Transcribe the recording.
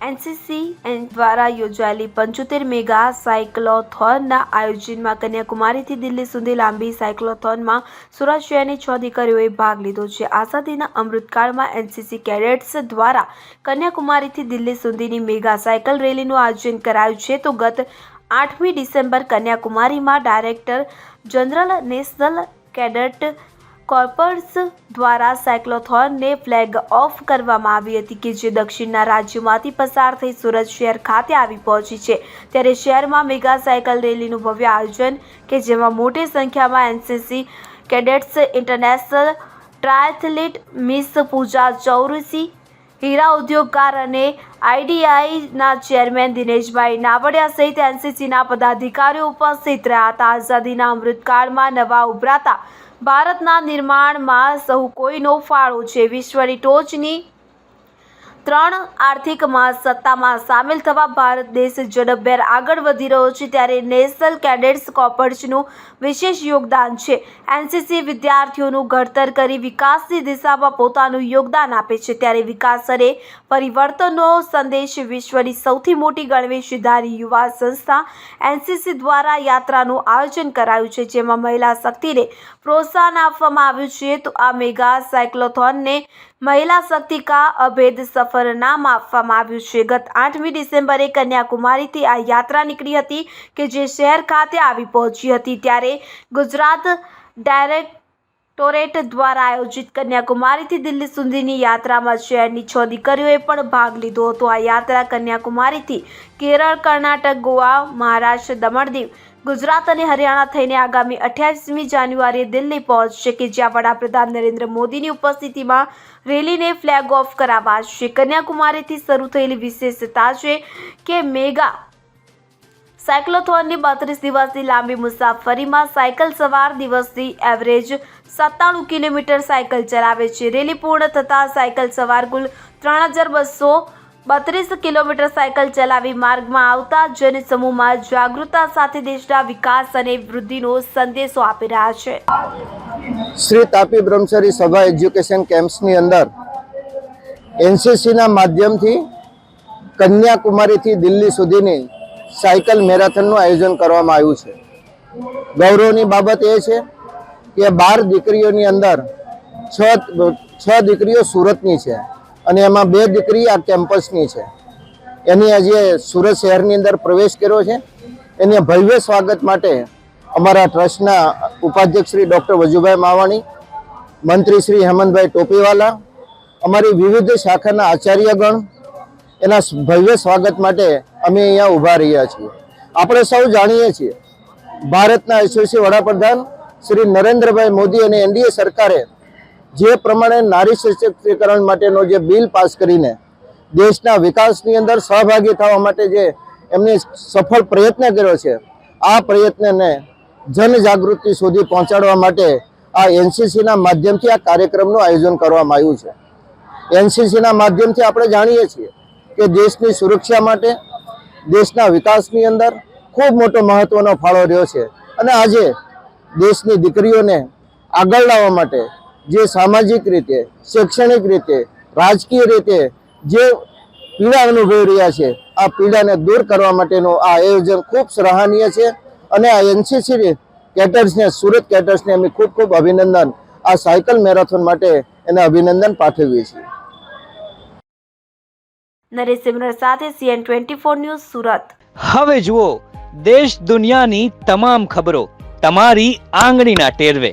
NCC દ્વારા યોજાયેલી પંચોતેર મેગા સાયક્લોથોનના આયોજનમાં કન્યાકુમારીથી દિલ્હી સુધી લાંબી સાયક્લોથોનમાં સુરત શહેરની છ દીકરીઓએ ભાગ લીધો છે. આઝાદીના અમૃતકાળમાં એનસીસી કેડેટ્સ દ્વારા કન્યાકુમારીથી દિલ્હી સુધીની મેગા સાયકલ રેલીનું આયોજન કરાયું છે તો ગત આઠમી December કન્યાકુમારીમાં director general national cadet corps દ્વારા સાયક્લોથોનને ફ્લેગ ઓફ કરવામાં આવી હતી કે જે દક્ષિણના રાજ્યોમાંથી પસાર થઈ સુરત શહેર ખાતે આવી પહોંચી છે. ત્યારે શહેરમાં મેગા સાયકલ રેલીનું ભવ્ય આયોજન કે જેમાં મોટી સંખ્યામાં NCC cadets, international triathlete miss Pooja Chaurasi હીરા ઉદ્યોગકાર અને આઈડીઆઈના ચેરમેન દિનેશભાઈ નાવડિયા સહિત એનસીસીના પદાધિકારીઓ ઉપસ્થિત રહ્યા હતા. આઝાદીના અમૃતકાળમાં નવા ઉભરાતા ભારતના નિર્માણમાં સહુ કોઈનો ફાળો છે. વિશ્વની ટોચની ત્રણ આર્થિક મહાસત્તામાં સામેલ થવા ભારત દેશ ઝડપભેર આગળ વધી રહ્યો છે, ત્યારે નેશનલ કેડેટ્સ કોપર્સનું વિશેષ યોગદાન છે. એનસીસી વિદ્યાર્થીઓનું ઘડતર કરી વિકાસની દિશામાં પોતાનું યોગદાન આપે છે, ત્યારે વિકાસ અને પરિવર્તનનો સંદેશ વિશ્વની સૌથી મોટી ગણવેશધારી યુવા સંસ્થા એનસીસી દ્વારા યાત્રાનું આયોજન કરાયું છે, જેમાં મહિલા શક્તિને પ્રોત્સાહન આપવામાં આવ્યું છે. તો આ મેગા સાયક્લોથોનને મહિલા શક્તિ કા અભેદ સફર નામ આપવામાં આવ્યું છે. ગત આઠમી ડિસેમ્બરે કન્યાકુમારીથી આ યાત્રા નીકળી હતી કે જે શહેર ખાતે આવી પહોંચી હતી. ત્યારે ગુજરાત ડાયરેક્ટોરેટ દ્વારા આયોજિત કન્યાકુમારીથી દિલ્હી સુધીની યાત્રામાં શહેરની છ દીકરીઓએ પણ ભાગ લીધો હતો. આ યાત્રા કન્યાકુમારીથી કેરળ, કર્ણાટક, ગોવા, મહારાષ્ટ્ર દમણ દીવ ગુજરાત અને હરિયાણા થઈને આગામી અઠ્યાવીસમી જાન્યુઆરીએ દિલ્હી પહોંચશે કે જ્યાં વડાપ્રધાન નરેન્દ્ર મોદીની ઉપસ્થિતિમાં રેલીને ફ્લેગ ઓફ કરાવાશે. કન્યાકુમારીથી શરૂ થયેલી વિશેષતા છે કે મેગા સાયક્લોથોનની બત્રીસ દિવસની લાંબી મુસાફરીમાં સાયકલ સવાર દિવસની એવરેજ સત્તાણું કિલોમીટર સાયકલ ચલાવે છે. રેલી પૂર્ણ થતાં સાયકલ સવાર કુલ ત્રણ હજાર બસો બત્રીસ કિલોમીટર સાયકલ ચલાવી માર્ગમાં આવતા જનસમૂહમાં જાગૃતતા સાથે દેશના વિકાસ અને વૃદ્ધિનો સંદેશો આપી રહ્યા છે. શ્રી તાપી બ્રહ્મચારી સભા એજ્યુકેશન કેમ્પ્સની અંદર એનસીસીના માધ્યમથી કન્યાકુમારીથી દિલ્હી સુધીની સાયકલ મેરેથોનનું આયોજન કરવામાં આવ્યું છે. ગૌરવની બાબત એ છે કે બાર દીકરીઓની અંદર છ છ દીકરીઓ સુરતની છે. અને એમાં બે દીકરી આ કેમ્પસની છે. એની આજે સુરત શહેરની અંદર પ્રવેશ કર્યો છે, એને ભવ્ય સ્વાગત માટે અમારા ટ્રસ્ટના ઉપાધ્યક્ષ શ્રી ડૉક્ટર વજુભાઈ માવાણી, મંત્રી શ્રી હેમંતભાઈ ટોપીવાલા, અમારી વિવિધ શાખાના આચાર્યગણ, એના ભવ્ય સ્વાગત માટે અમે અહીંયા ઊભા રહ્યા છીએ. આપણે સૌ જાણીએ છીએ, ભારતના યશસ્વી વડાપ્રધાન શ્રી નરેન્દ્રભાઈ મોદી અને એનડીએ સરકારે જે પ્રમાણે નારી સશક્તિકરણ માટેનો જે બિલ પાસ કરીને દેશના વિકાસની અંદર સહભાગી થવા માટે જે એમની સફળ પ્રયત્ન કર્યો છે, આ પ્રયત્નને જનજાગૃતિ સુધી પહોંચાડવા માટે આ એનસીસીના માધ્યમથી આ કાર્યક્રમનું આયોજન કરવામાં આવ્યું છે. એનસીસીના માધ્યમથી આપણે જાણીએ છીએ કે દેશની સુરક્ષા માટે, દેશના વિકાસની અંદર ખૂબ મોટો મહત્વનો ફાળો રહ્યો છે અને આજે દેશની દીકરીઓને આગળ લાવવા માટે જે સામાજિક રીતે શૈક્ષણિક રીતે રાજકીય રીતે જે પીડા અનુભવી રહ્યા છે આ પીડાને દૂર કરવા માટેનું આ આયોજન ખૂબ સરાહનીય છે અને આ એનસીસી કેટર્સને સુરત કેટર્સને અમે ખૂબ ખૂબ અભિનંદન. આ સાયકલ મેરેથોન માટે એને અભિનંદન પાઠવીએ છીએ. નરેશ સિમરર સાથે CN twenty four news Surat. હવે જુઓ દેશ દુનિયાની તમામ ખબરો તમારી આંગળીના ટેરવે.